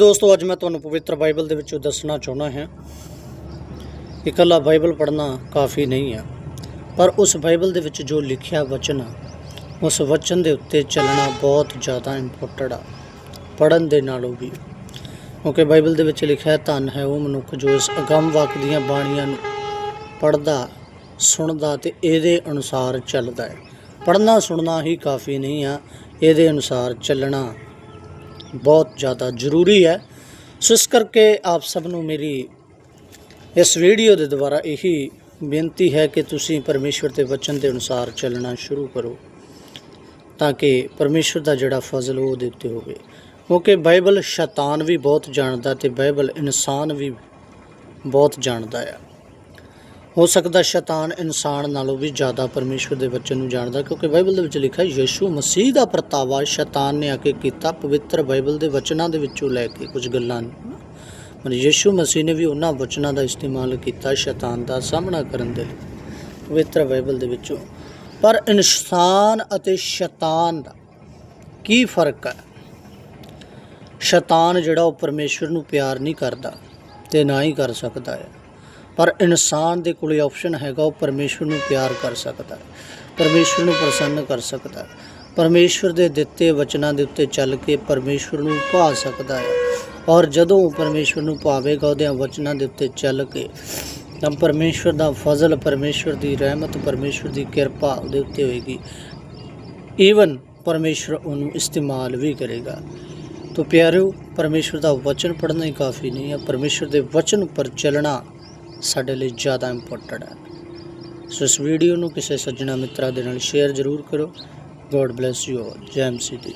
ਦੋਸਤੋ, ਅੱਜ ਮੈਂ ਤੁਹਾਨੂੰ ਪਵਿੱਤਰ ਬਾਈਬਲ ਦੇ ਵਿੱਚੋਂ ਦੱਸਣਾ ਚਾਹੁੰਦਾ ਹਾਂ। ਇਕੱਲਾ ਬਾਈਬਲ ਪੜ੍ਹਨਾ ਕਾਫੀ ਨਹੀਂ ਹੈ, ਪਰ ਉਸ ਬਾਈਬਲ ਦੇ ਵਿੱਚ ਜੋ ਲਿਖਿਆ ਵਚਨ ਆ, ਉਸ ਵਚਨ ਦੇ ਉੱਤੇ ਚੱਲਣਾ ਬਹੁਤ ਜ਼ਿਆਦਾ ਇੰਪੋਰਟੈਂਟ ਆ, ਪੜ੍ਹਨ ਦੇ ਨਾਲੋਂ ਵੀ। ਕਿਉਂਕਿ ਬਾਈਬਲ ਦੇ ਵਿੱਚ ਲਿਖਿਆ ਹੈ ਧੰਨ ਹੈ ਉਹ ਮਨੁੱਖ ਜੋ ਇਸ ਅਗੰਮ ਵਾਕ ਦੀਆਂ ਬਾਣੀਆਂ ਨੂੰ ਪੜ੍ਹਦਾ, ਸੁਣਦਾ ਤੇ ਇਹਦੇ ਅਨੁਸਾਰ ਚੱਲਦਾ ਹੈ। ਪੜ੍ਹਨਾ ਸੁਣਨਾ ਹੀ ਕਾਫੀ ਨਹੀਂ ਆ, ਇਹਦੇ ਅਨੁਸਾਰ ਚੱਲਣਾ ਬਹੁਤ ਜ਼ਿਆਦਾ ਜ਼ਰੂਰੀ ਹੈ। ਸੋ ਇਸ ਕਰਕੇ ਆਪ ਸਭ ਨੂੰ ਮੇਰੀ ਇਸ ਵੀਡੀਓ ਦੇ ਦੁਆਰਾ ਇਹੀ ਬੇਨਤੀ ਹੈ ਕਿ ਤੁਸੀਂ ਪਰਮੇਸ਼ਵਰ ਦੇ ਵਚਨ ਦੇ ਅਨੁਸਾਰ ਚੱਲਣਾ ਸ਼ੁਰੂ ਕਰੋ ਤਾਂ ਕਿ ਪਰਮੇਸ਼ਵਰ ਦਾ ਜਿਹੜਾ ਫਜ਼ਲ ਉਹ ਉਹਦੇ ਉੱਤੇ ਹੋਵੇ। ਕਿਉਂਕਿ ਬਾਈਬਲ ਸ਼ੈਤਾਨ ਵੀ ਬਹੁਤ ਜਾਣਦਾ ਤੇ ਬਾਈਬਲ ਇਨਸਾਨ ਵੀ ਬਹੁਤ ਜਾਣਦਾ ਆ। ਹੋ ਸਕਦਾ ਸ਼ੈਤਾਨ ਇਨਸਾਨ ਨਾਲੋਂ ਵੀ ਜ਼ਿਆਦਾ ਪਰਮੇਸ਼ਵਰ ਦੇ ਵਚਨ ਨੂੰ ਜਾਣਦਾ, ਕਿਉਂਕਿ ਬਾਈਬਲ ਦੇ ਵਿੱਚ ਲਿਖਿਆ ਯਿਸੂ ਮਸੀਹ ਦਾ ਪ੍ਰਤਾਵਾ ਸ਼ੈਤਾਨ ਨੇ ਆ ਕੇ ਕੀਤਾ, ਪਵਿੱਤਰ ਬਾਈਬਲ ਦੇ ਵਚਨਾਂ ਦੇ ਵਿੱਚੋਂ ਲੈ ਕੇ ਕੁਝ ਗੱਲਾਂ ਨੂੰ। ਮਨ ਯਿਸੂ ਮਸੀਹ ਨੇ ਵੀ ਉਹਨਾਂ ਵਚਨਾਂ ਦਾ ਇਸਤੇਮਾਲ ਕੀਤਾ ਸ਼ੈਤਾਨ ਦਾ ਸਾਹਮਣਾ ਕਰਨ ਦੇ ਲਈ, ਪਵਿੱਤਰ ਬਾਈਬਲ ਦੇ ਵਿੱਚੋਂ। ਪਰ ਇਨਸਾਨ ਅਤੇ ਸ਼ੈਤਾਨ ਦਾ ਕੀ ਫ਼ਰਕ ਹੈ? ਸ਼ੈਤਾਨ ਜਿਹੜਾ ਉਹ ਪਰਮੇਸ਼ਵਰ ਨੂੰ ਪਿਆਰ ਨਹੀਂ ਕਰਦਾ ਤੇ ਨਾ ਹੀ ਕਰ ਸਕਦਾ ਹੈ। ਪਰ ਇਨਸਾਨ ਦੇ ਕੋਲੇ ਆਪਸ਼ਨ ਹੈਗਾ, ਉਹ ਪਰਮੇਸ਼ਵਰ ਨੂੰ ਪਿਆਰ ਕਰ ਸਕਦਾ ਹੈ, ਪਰਮੇਸ਼ਵਰ ਨੂੰ ਪ੍ਰਸੰਨ ਕਰ ਸਕਦਾ ਹੈ, ਪਰਮੇਸ਼ਵਰ ਦੇ ਦਿੱਤੇ ਵਚਨਾਂ ਦੇ ਉੱਤੇ ਚੱਲ ਕੇ ਪਰਮੇਸ਼ਵਰ ਨੂੰ ਭਾ ਸਕਦਾ ਹੈ ਔਰ ਜਦੋਂ ਉਹ ਪਰਮੇਸ਼ਵਰ ਨੂੰ ਭਾਵੇਗਾ ਉਹਦੇ ਵਚਨਾਂ ਦੇ ਉੱਤੇ ਚੱਲ ਕੇ, ਤਾਂ ਪਰਮੇਸ਼ਵਰ ਦਾ ਫਜ਼ਲ, ਪਰਮੇਸ਼ਵਰ ਦੀ ਰਹਿਮਤ, ਪਰਮੇਸ਼ਵਰ ਦੀ ਕਿਰਪਾ ਉਹਦੇ ਉੱਤੇ ਹੋਏਗੀ। ਈਵਨ ਪਰਮੇਸ਼ਵਰ ਉਹਨੂੰ ਇਸਤੇਮਾਲ ਵੀ ਕਰੇਗਾ। ਤੋ ਪਿਆਰਿਓ, ਪਰਮੇਸ਼ਵਰ ਦਾ ਵਚਨ ਪੜ੍ਹਨਾ ਹੀ ਕਾਫੀ ਨਹੀਂ ਹੈ, ਪਰਮੇਸ਼ਵਰ ਦੇ ਵਚਨ ਉੱਪਰ ਚੱਲਣਾ ਸਾਡੇ ਲਈ ਜ਼ਿਆਦਾ ਇੰਪੋਰਟੈਂਟ ਹੈ। ਸੋ ਇਸ ਵੀਡੀਓ ਨੂੰ ਕਿਸੇ ਸੱਜਣਾ ਮਿੱਤਰਾ ਦੇ ਨਾਲ ਸ਼ੇਅਰ ਜ਼ਰੂਰ ਕਰੋ। ਗੋਡ ਬlesਸ ਯੂ ਆਲ ਜੈ ਮਸੀਹ ਦੀ